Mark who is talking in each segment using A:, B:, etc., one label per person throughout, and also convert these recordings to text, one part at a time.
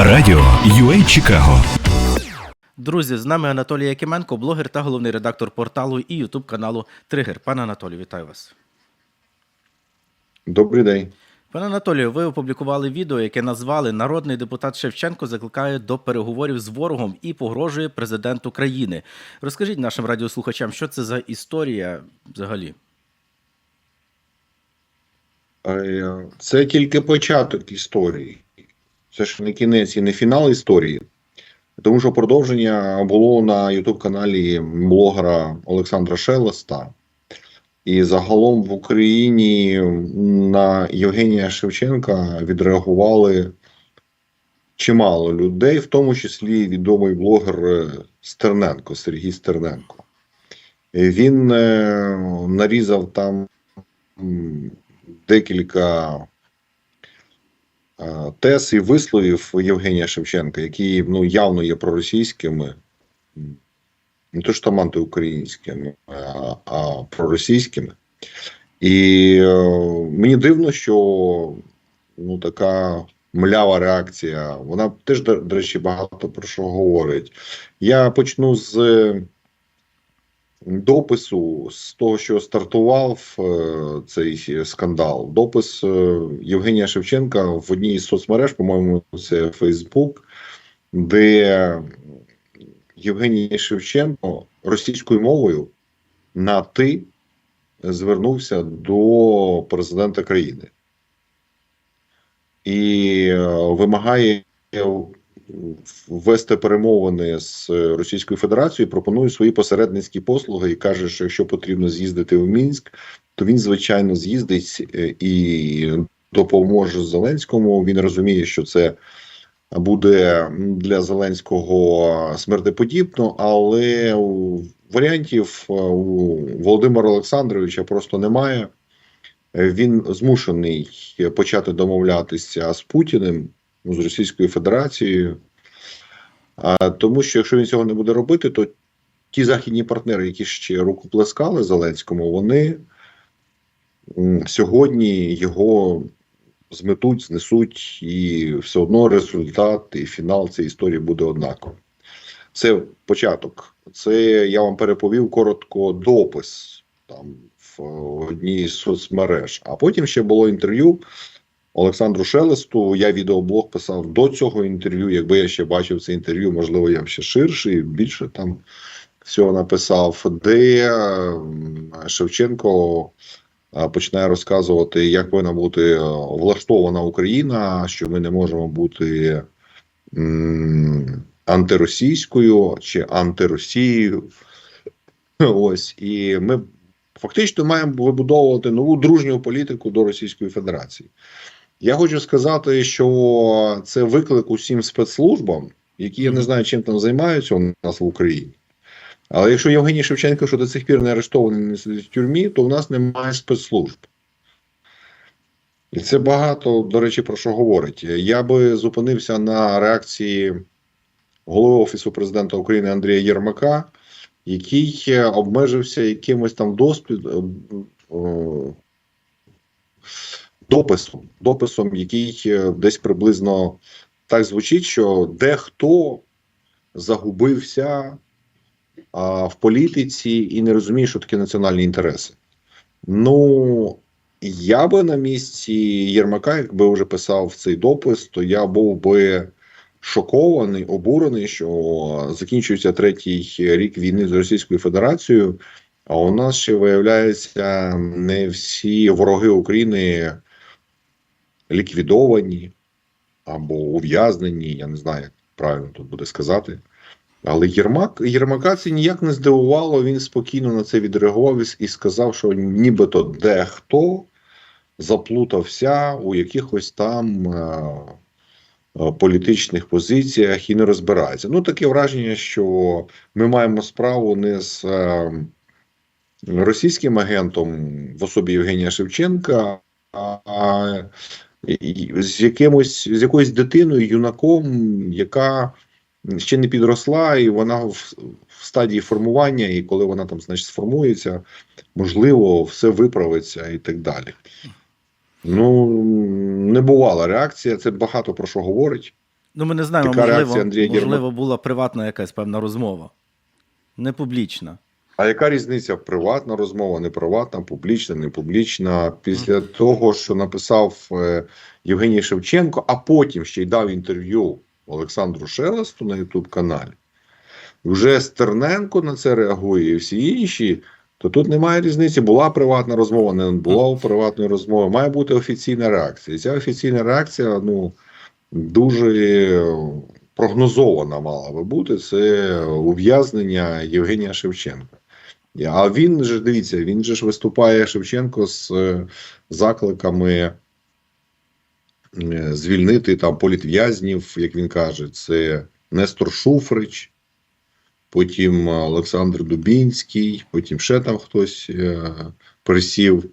A: Радіо UA Чикаго.
B: Друзі, з нами Анатолій Якименко, блогер та головний редактор порталу і Ютуб каналу Тригер. Пане Анатолію, вітаю вас.
C: Добрий день.
B: Пане Анатолію, ви опублікували відео, яке назвали Народний депутат Шевченко закликає до переговорів з ворогом і погрожує президенту країни. Розкажіть нашим радіослухачам, що це за історія взагалі?
C: Е, Це тільки початок історії. Це ж не кінець і не фінал історії. Тому що продовження було на youtube каналі блогера Олександра Шелеста. І загалом в Україні на Євгенія Шевченка відреагували чимало людей, в тому числі відомий блогер Стерненко, Сергій Стерненко. Він е, нарізав там декілька тез і висловів Євгенія Шевченка, які ну, явно є проросійськими, не то що там антиукраїнськими, а, а проросійськими. І е, мені дивно, що ну, така млява реакція, вона теж, до речі, багато про що говорить. Я почну з допису з того, що стартував е, цей скандал. Допис е, Євгенія Шевченка в одній із соцмереж, по-моєму, це Фейсбук, де Євгеній Шевченко російською мовою на ти звернувся до президента країни і е, вимагає ввести перемовини з Російською Федерацією, пропонує свої посередницькі послуги і каже, що якщо потрібно з'їздити в Мінськ, то він звичайно з'їздить е, і допоможе Зеленському. Він розуміє, що це буде для Зеленського смертеподібно, але варіантів е, у Володимира Олександровича просто немає. Е, Він змушений почати домовлятися з Путіним з Російською Федерацією. А, тому що якщо він цього не буде робити, то ті західні партнери, які ще рукоплескали Зеленському, вони сьогодні його зметуть, знесуть, і все одно результат і фінал цієї історії буде однаковим. Це початок. Це я вам переповів коротко допис там в одній з соцмереж. А потім ще було інтерв'ю Олександру Шелесту. Я відеоблог писав до цього інтерв'ю. Якби я ще бачив це інтерв'ю, можливо, я б ще ширше і більше там всього написав, де Шевченко починає розказувати, як повинна бути е, влаштована Україна, що ми не можемо бути антиросійською чи антиросією. Ось і ми фактично маємо вибудовувати нову дружню політику до Російської Федерації. Я хочу сказати, що це виклик усім спецслужбам, які я не знаю, чим там займаються у нас в Україні. Але якщо Євгеній Шевченко, що до цих пір не арештований не сидить в тюрмі, то в нас немає спецслужб. І це багато, до речі, про що говорить. Я би зупинився на реакції голови Офісу президента України Андрія Єрмака, який обмежився якимось там доспід, е, е, дописом, дописом, який е, десь приблизно так звучить, що дехто загубився а, в політиці і не розуміє, що таке національні інтереси. Ну, я би на місці Єрмака, якби вже писав цей допис, то я був би шокований, обурений, що закінчується третій рік війни з Російською Федерацією. А у нас ще виявляється не всі вороги України ліквідовані або ув'язнені. Я не знаю, як правильно тут буде сказати. Але Єрмак Єрмака це ніяк не здивувало. Він спокійно на це відреагував і- сказав, що нібито дехто заплутався у якихось там е, е, політичних позиціях і не розбирається. Ну, таке враження, що ми маємо справу не з е, російським агентом в особі Євгенія Шевченка, а, з якимось з якоюсь дитиною, юнаком, яка ще не підросла, і вона в, в стадії формування, і коли вона там, значить, сформується, можливо, все виправиться і так далі. Ну, небувала реакція, це багато про що говорить.
B: Ну, ми не знаємо,
C: Така
B: можливо, можливо, була приватна якась певна розмова. Не публічна.
C: А яка різниця? Приватна розмова, не приватна, публічна, не публічна. Після того, що написав е, Євгеній Шевченко, а потім ще й дав інтерв'ю Олександру Шелесту на Ютуб каналі. Вже Стерненко на це реагує, і всі інші. То тут немає різниці, була приватна розмова, не була приватної розмови. Має бути офіційна реакція. І ця офіційна реакція ну, дуже прогнозована мала би бути. Це ув'язнення Євгенія Шевченка. А він же дивіться, він же ж виступає Шевченко з е, закликами е, звільнити там політв'язнів, як він каже, це Нестор Шуфрич, потім Олександр Дубінський, потім ще там хтось е, присів.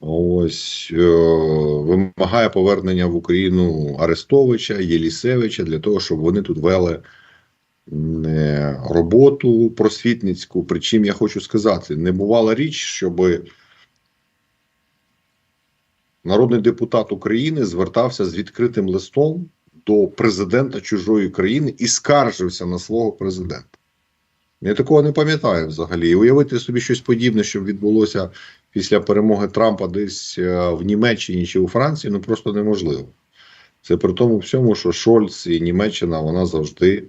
C: Ось вимагає повернення в Україну Арестовича, Єлісевича для того, щоб вони тут вели роботу просвітницьку. Причому я хочу сказати, не бувала річ, щоб народний депутат України звертався з відкритим листом до президента чужої країни і скаржився на свого президента. Я такого не пам'ятаю взагалі. І уявити собі щось подібне, що відбулося після перемоги Трампа десь е, в Німеччині чи у Франції, ну просто неможливо. Це при тому всьому, що Шольц і Німеччина вона завжди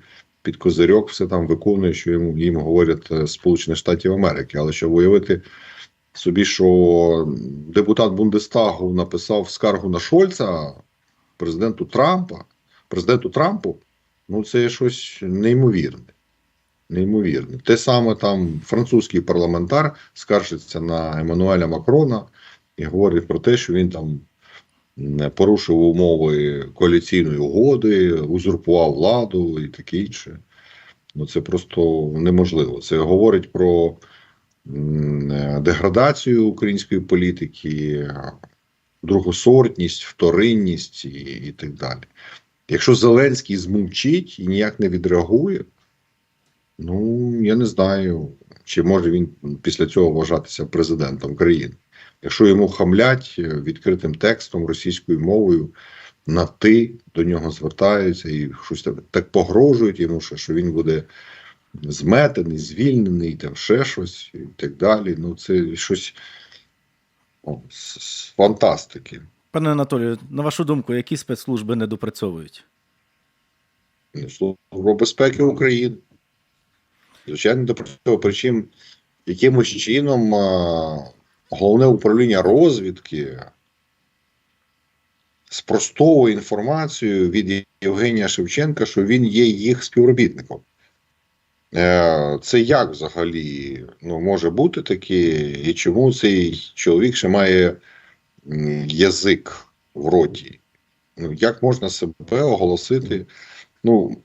C: під козирьок все там виконує, що їм, їм говорять е, Сполучених Штатів Америки. Але щоб уявити собі, що депутат Бундестагу написав скаргу на Шольца, президенту Трампа, президенту Трампу, ну це щось неймовірне. Неймовірне. Те саме там французький парламентар скаржиться на Еммануеля Макрона і говорить про те, що він там порушив умови коаліційної угоди, узурпував владу і таке інше. Ну це просто неможливо. Це говорить про деградацію української політики, другосортність, вторинність і, і так далі. Якщо Зеленський змовчить і ніяк не відреагує, ну я не знаю, чи може він після цього вважатися президентом країни. Якщо йому хамлять е, відкритим текстом російською мовою, на ти до нього звертаються і щось так, так погрожують йому, що, він буде зметений, звільнений, там ще щось і так далі. Ну, це щось о, з, з фантастики.
B: Пане Анатолію, на вашу думку, які спецслужби не допрацьовують?
C: Служба безпеки України. Звичайно, допрацьовує. Причому якимось чином а, головне управління розвідки спростовує інформацію від Євгенія Шевченка, що він є їх співробітником. Е, Це як взагалі ну, може бути таке, і чому цей чоловік ще має язик в роті? Ну, як можна себе оголосити? Ну,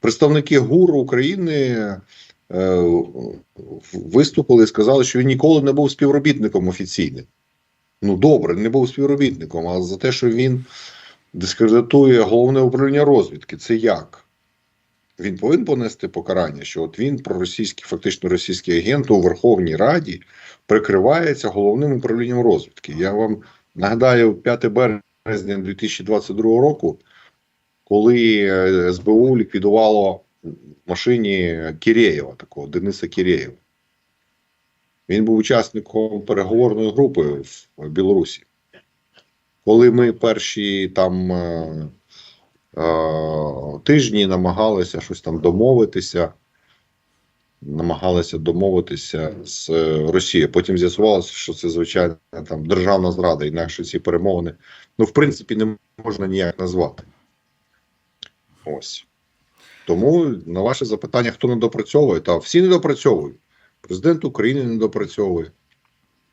C: представники ГУР України виступили і сказали, що він ніколи не був співробітником офіційним. Ну, добре, не був співробітником, а за те, що він дискредитує головне управління розвідки, це як? Він повинен понести покарання, що от він проросійський, фактично російський агент у Верховній Раді прикривається головним управлінням розвідки. Я вам нагадаю, 5 березня 2022 року, коли е, СБУ ліквідувало машині Кірєєва, такого Дениса Кірєєва. Він був учасником переговорної групи в Білорусі. Коли ми перші там е, е, тижні намагалися щось там домовитися, намагалися домовитися з Росією. Потім з'ясувалося, що це звичайно там державна зрада, інакше ці перемовини, ну, в принципі, не можна ніяк назвати. Ось. Тому на ваше запитання, хто не допрацьовує, та всі не допрацьовують. Президент України не допрацьовує.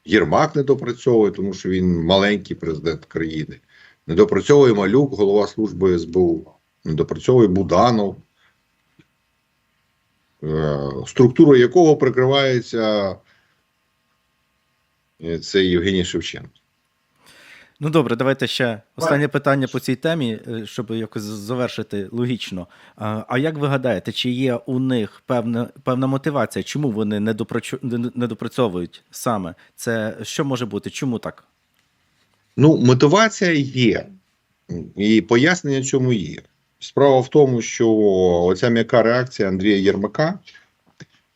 C: Єрмак не допрацьовує, тому що він маленький президент країни. Не допрацьовує Малюк, голова служби СБУ. Не допрацьовує Буданов, е, структурою якого прикривається е, це Євгеній Шевченко.
B: Ну добре, давайте ще останнє питання по цій темі, е, щоб якось завершити логічно. А а як ви гадаєте, чи є у них певна певна мотивація? Чому вони не допрацю- допрацьовують саме? Це що може бути? Чому так?
C: Ну, мотивація є. І пояснення цьому є. Справа в тому, що оця м'яка реакція Андрія Єрмака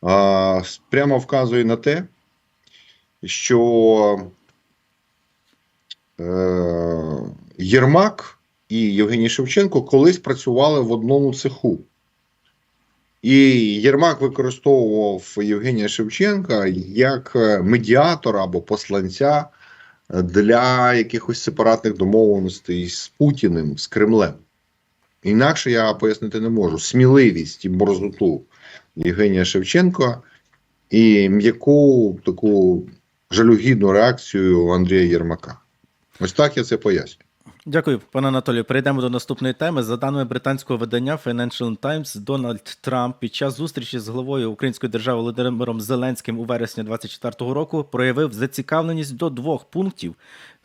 C: а, прямо вказує на те, що е, Єрмак і Євгеній Шевченко колись працювали в одному цеху. І Єрмак використовував Євгенія Шевченка як е, медіатора або посланця для якихось сепаратних домовленостей з Путіним, з Кремлем. Інакше я пояснити не можу. Сміливість і борзоту Євгенія Шевченка і м'яку таку жалюгідну реакцію Андрія Єрмака. Ось так я це поясню.
B: Дякую, пане Анатолію. Перейдемо до наступної теми. За даними британського видання Financial Times, Дональд Трамп під час зустрічі з головою Української держави Володимиром Зеленським у вересні 2024 року проявив зацікавленість до двох пунктів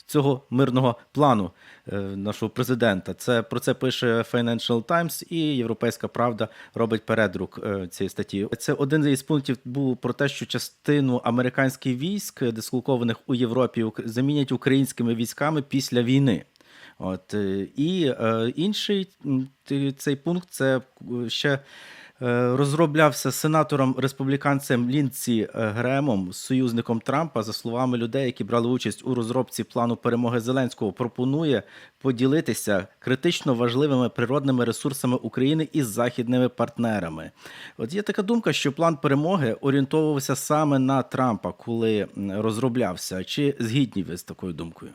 B: цього мирного плану е, нашого президента. Це про це пише Financial Times і Європейська Правда робить передрук е, цієї статті. Це один із пунктів був про те, що частину американських військ, дислокованих у Європі, замінять українськими військами після війни. От е, і інший цей пункт це ще розроблявся сенатором республіканцем Лінці е, Гремом, союзником Трампа, за словами людей, які брали участь у розробці плану перемоги Зеленського, пропонує поділитися критично важливими природними ресурсами України із західними партнерами. От є така думка, що план перемоги орієнтовувався саме на Трампа, коли розроблявся. Чи згідні ви з такою думкою?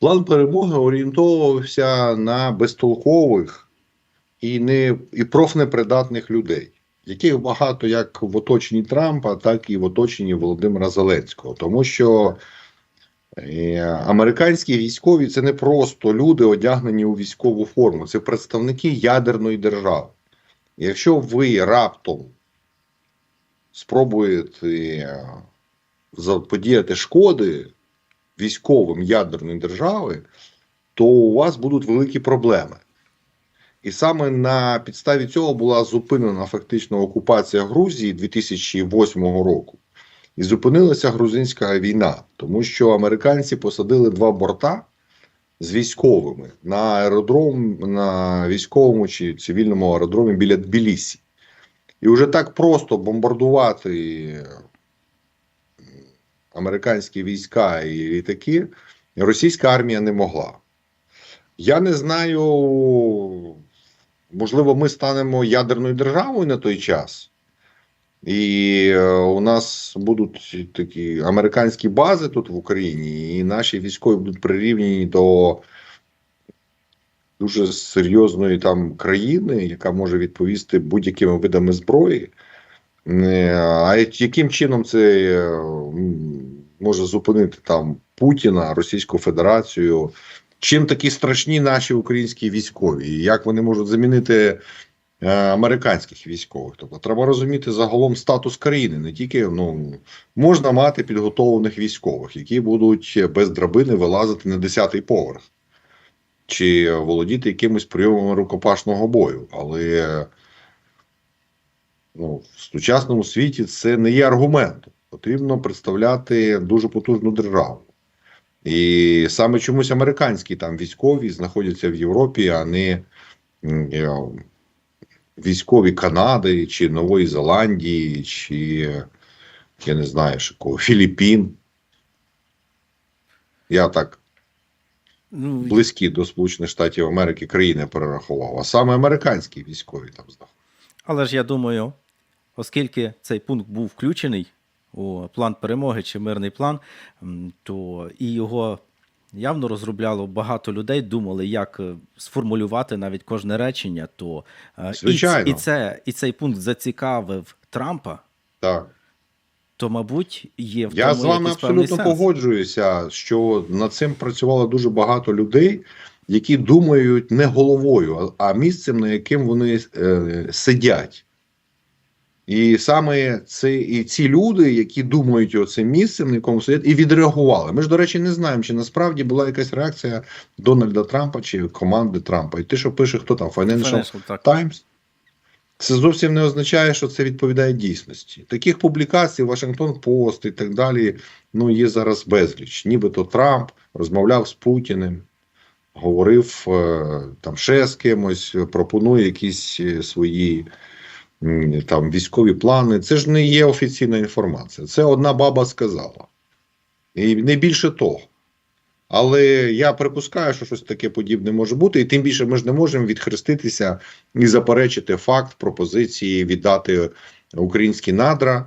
C: План перемоги орієнтовувався на безтолкових і не і профнепридатних людей, яких багато як в оточенні Трампа, так і в оточенні Володимира Зеленського. Тому що е, американські військові це не просто люди, одягнені у військову форму, це представники ядерної держави. Якщо ви раптом спробуєте е, заподіяти шкоди військовим ядерної держави, то у вас будуть великі проблеми. І саме на підставі цього була зупинена фактично окупація Грузії 2008 року. І зупинилася грузинська війна, тому що американці посадили два борта з військовими на аеродром, на військовому чи цивільному аеродромі біля Тбілісі. І вже так просто бомбардувати американські війська і літаки російська армія не могла. Я не знаю, можливо, ми станемо ядерною державою на той час, і е, у нас будуть такі американські бази тут в Україні, і наші військові будуть прирівняні до дуже серйозної там країни, яка може відповісти будь-якими видами зброї. Е, А яким чином це е, може зупинити там Путіна, Російську Федерацію? Чим такі страшні наші українські військові? І як вони можуть замінити е, американських військових? Тобто треба розуміти загалом статус країни, не тільки ну можна мати підготовлених військових, які будуть без драбини вилазити на 10-й поверх, чи володіти якимось прийомами рукопашного бою, але ну, в сучасному світі це не є аргументом. Потрібно представляти дуже потужну державу. І саме чомусь американські там військові знаходяться в Європі, а не військові Канади чи Нової Зеландії, чи я не знаю, що кого, Філіппін. Я так
B: Ну,
C: близькі до Сполучених Штатів Америки країни перерахував, а саме американські військові там знаходяться.
B: Але ж я думаю, оскільки цей пункт був включений у план перемоги чи мирний план, то і його явно розробляло багато людей, думали, як е, сформулювати навіть кожне речення. То е, і, і, це, і цей пункт зацікавив Трампа,
C: Так.
B: то, мабуть, є в
C: Я
B: тому
C: з вами абсолютно
B: сенс.
C: погоджуюся, що над цим працювало дуже багато людей, які думають не головою, а місцем, на яким вони е, сидять. І саме це, і ці люди, які думають оцим місцем, на якому сидять, і відреагували. Ми ж, до речі, не знаємо, чи насправді була якась реакція Дональда Трампа чи команди Трампа. І те, що пише хто там, Financial
B: Financial.
C: Times, це зовсім не означає, що це відповідає дійсності. Таких публікацій, Вашингтон Пост і так далі, ну є зараз безліч. Нібито Трамп розмовляв з Путіним. говорив е, там ще з кимось, пропонує якісь е, свої там військові плани. Це ж не є офіційна інформація. Це одна баба сказала. І не більше того. Але я припускаю, що щось таке подібне може бути, і тим більше ми ж не можемо відхреститися і заперечити факт пропозиції віддати українські надра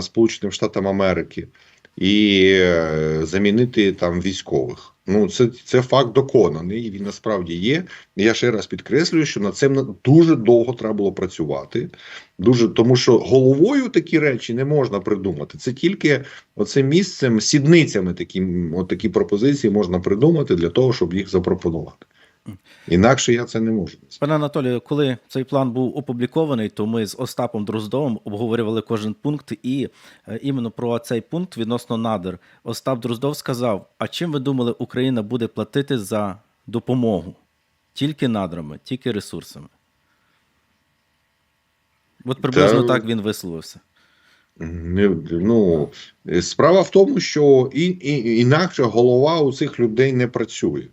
C: Сполученим Штатам Америки і е, замінити там військових. Ну, це, це факт доконаний, він насправді є. Я ще раз підкреслюю, що над цим дуже довго треба було працювати. Дуже тому, що головою такі речі не можна придумати. Це тільки оцим місцем, сідницями такі, от такі пропозиції можна придумати для того, щоб їх запропонувати. Інакше я це не можу.
B: Пане Анатолію, коли цей план був опублікований, то ми з Остапом Дроздовим обговорювали кожен пункт, і е, іменно про цей пункт відносно надр Остап Дроздов сказав: а чим ви думали, Україна буде платити за допомогу? Тільки надрами, тільки ресурсами. От приблизно
C: Та-
B: так він висловився.
C: Не, ну, справа в тому, що і, і, інакше голова у цих людей не працює.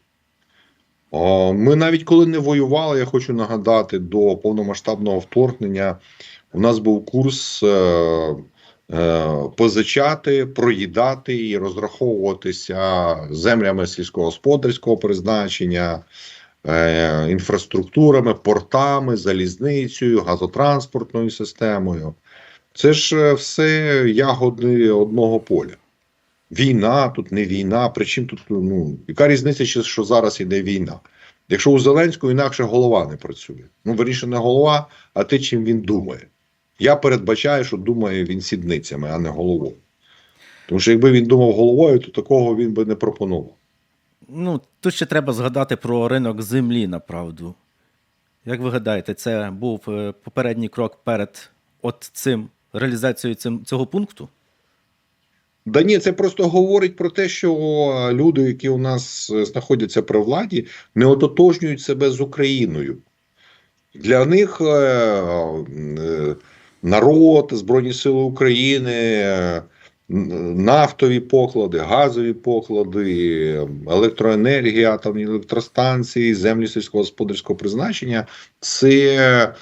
C: Ми навіть коли не воювали, я хочу нагадати, до повномасштабного вторгнення у нас був курс е, е, позичати, проїдати і розраховуватися землями сільськогосподарського призначення, е, інфраструктурами, портами, залізницею, газотранспортною системою. Це ж все ягоди одного поля. Війна тут не війна. Причому тут ну яка різниця, що зараз іде війна? Якщо у Зеленського інакше голова не працює. Ну, верніше, не голова, а те, чим він думає. Я передбачаю, що думає він сідницями, а не головою. Тому що якби він думав головою, то такого він би не пропонував.
B: Ну, тут ще треба згадати про ринок землі, направду. Як ви гадаєте, це був е, попередній крок перед от цим реалізацією цим, цього пункту?
C: Да ні, це просто говорить про те, що люди, які у нас е, знаходяться при владі, не ототожнюють себе з Україною. Для них е, е, народ, Збройні Сили України, нафтові поклади, газові поклади, електроенергія, атомні електростанції, землі сільськогосподарського призначення це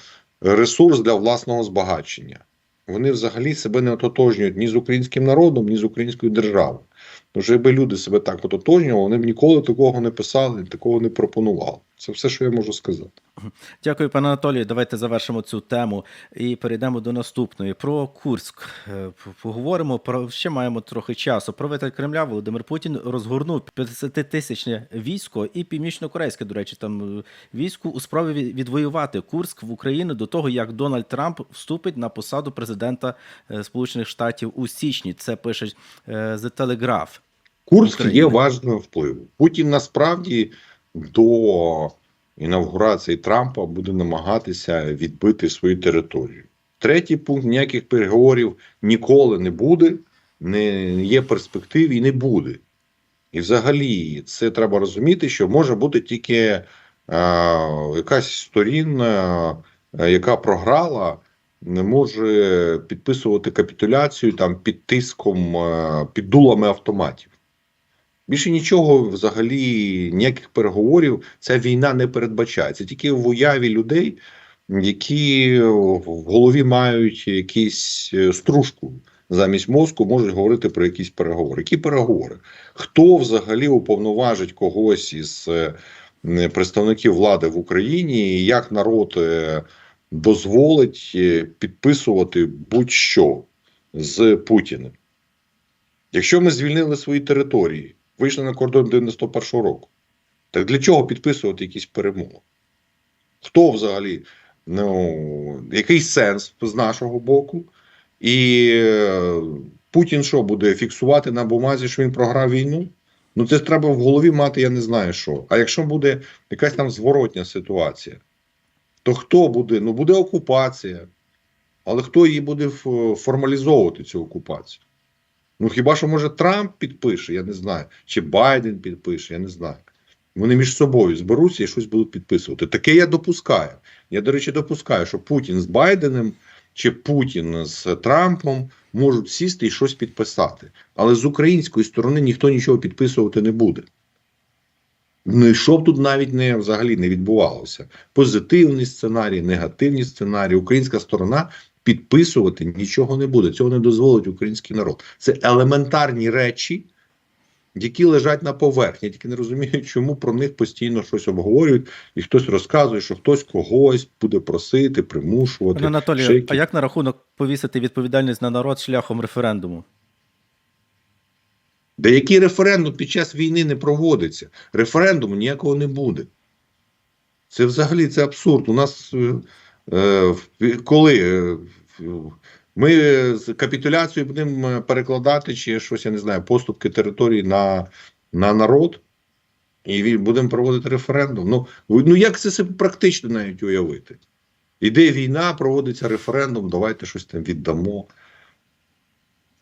C: ресурс для власного збагачення вони взагалі себе не ототожнюють ні з українським народом, ні з українською державою. Тому що якби люди себе так ототожнювали, вони б ніколи такого не писали, такого не пропонували. Це все, що я можу сказати.
B: Дякую, пане Анатолію. Давайте завершимо цю тему і перейдемо до наступної. Про Курськ Е, поговоримо. Про ще маємо трохи часу. Правитель Кремля Володимир Путін розгорнув 50-тисячне військо і північно-корейське, до речі, там е, військо у справі відвоювати Курськ в Україну до того, як Дональд Трамп вступить на посаду президента е, Сполучених Штатів у січні. Це пише The Telegraph.
C: Курськ
B: України.
C: є важливим впливом. Путін насправді до інавгурації Трампа буде намагатися відбити свою територію. Третій пункт: ніяких переговорів ніколи не буде, не є перспектив і не буде. І взагалі, це треба розуміти, що може бути тільки е, якась сторін, е, яка програла, не може підписувати капітуляцію там під тиском, е, під дулами автоматів. Більше нічого взагалі, ніяких переговорів ця війна не передбачає. Це тільки в уяві людей, які в голові мають якісь е, стружку замість мозку, можуть говорити про якісь переговори. Які переговори? Хто взагалі уповноважить когось із е, представників влади в Україні, і як народ е, дозволить підписувати будь-що з Путіним? Якщо ми звільнили свої території, вийшли на кордон 91 року, так для чого підписувати якісь перемоги? Хто взагалі, ну, який сенс з нашого боку? І е, Путін що буде фіксувати на бумазі, що він програв війну? Ну, це треба в голові мати, я не знаю що. А якщо буде якась там зворотня ситуація, то хто буде? Ну, буде окупація. Але хто її буде формалізовувати цю окупацію? Ну, хіба що може Трамп підпише, я не знаю. Чи Байден підпише, я не знаю. Вони між собою зберуться і щось будуть підписувати. Таке я допускаю. Я, до речі, допускаю, що Путін з Байденом чи Путін з Трампом можуть сісти і щось підписати. Але з української сторони ніхто нічого підписувати не буде. Ну і що б тут навіть не взагалі не відбувалося? Позитивний сценарій, негативні сценарії. Українська сторона підписувати нічого не буде. Цього не дозволить український народ. Це елементарні речі, які лежать на поверхні. Я тільки не розумію, чому про них постійно щось обговорюють, і хтось розказує, що хтось когось буде просити, примушувати.
B: Пане Анатолію,
C: ще
B: а як на рахунок повісити відповідальність на народ шляхом референдуму?
C: Де який референдум під час війни не проводиться? Референдуму ніякого не буде. Це взагалі це абсурд. У нас е, коли е, ми з капітуляцією будемо перекладати чи щось, я не знаю, поступки території на, на народ, і будемо проводити референдум. Ну, ну як це себе практично навіть уявити? Іде війна, проводиться референдум, давайте щось там віддамо.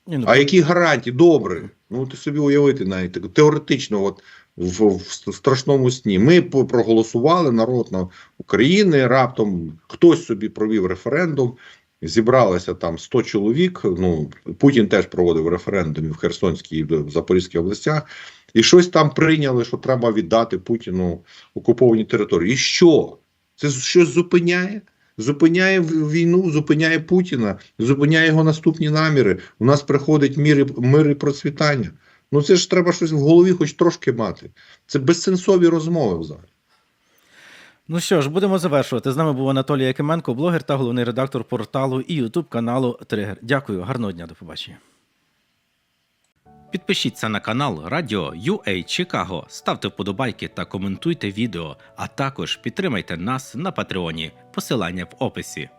B: Ні, ну,
C: А які гарантії? Добре. Ну ти собі уявити навіть теоретично, от в, в страшному сні. Ми проголосували народ на України. Раптом хтось собі провів референдум. Зібралося там 100 чоловік. Ну Путін теж проводив референдуми в Херсонській і в Запорізькій областях, і щось там прийняли, що треба віддати Путіну окуповані території. І що? Це щось зупиняє? Зупиняє війну, зупиняє Путіна, зупиняє його наступні наміри. У нас приходить мир і, мир і процвітання. Ну це ж треба щось в голові, хоч трошки мати. Це безсенсові розмови взагалі.
B: Ну що ж, будемо завершувати. З нами був Анатолій Якименко, блогер та головний редактор порталу і Ютуб каналу Тригер. Дякую, гарного дня, до побачення. Підпишіться на канал Радіо UA Чикаго, ставте вподобайки та коментуйте відео, а також підтримайте нас на Патреоні. Посилання в описі.